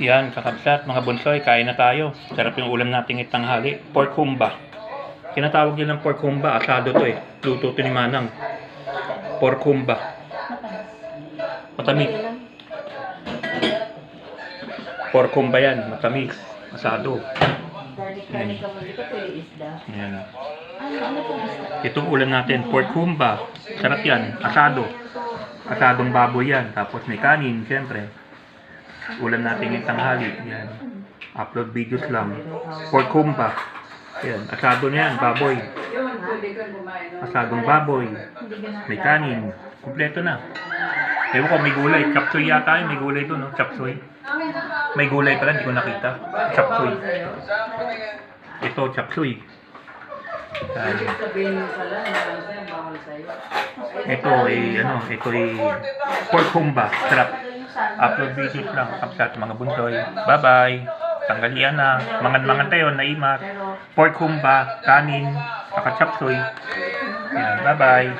Yan, kakabsat, mga bunsoy, kain na tayo. Sarap yung ulam nating itanghali. Pork humba. Tinatawag nila ng pork humba. Asado to eh. Luto to ni Manang. Pork humba. Matamis. Pork humba yan. Matamis. Asado. Yan. Isda? Itong ulam natin, pork humba. Sarap yan. Asado. Asadong baboy yan. Tapos may kanin, siyempre. Ulam natin yung tanghali. Yan. Upload videos lang. Pork humba. Yan. Asado na yan, baboy. Asadong baboy. May kanin. Kompleto na. Ewan ko, may gulay. Chapsoy yata yun. May gulay doon, no? Chapsoy. May gulay pala, hindi ko nakita. Chapsoy. Ito, chapsoy. Sa'yo. Ito ay ano, ito ay pork humba. Sarap. Upload videos lang kapsat mga bunsoy. Bye-bye. Tanggalian na. Mangan-mangan tayo na imat. Pero, Pork humba, kanin, saka chapsoy. Yan, bye-bye.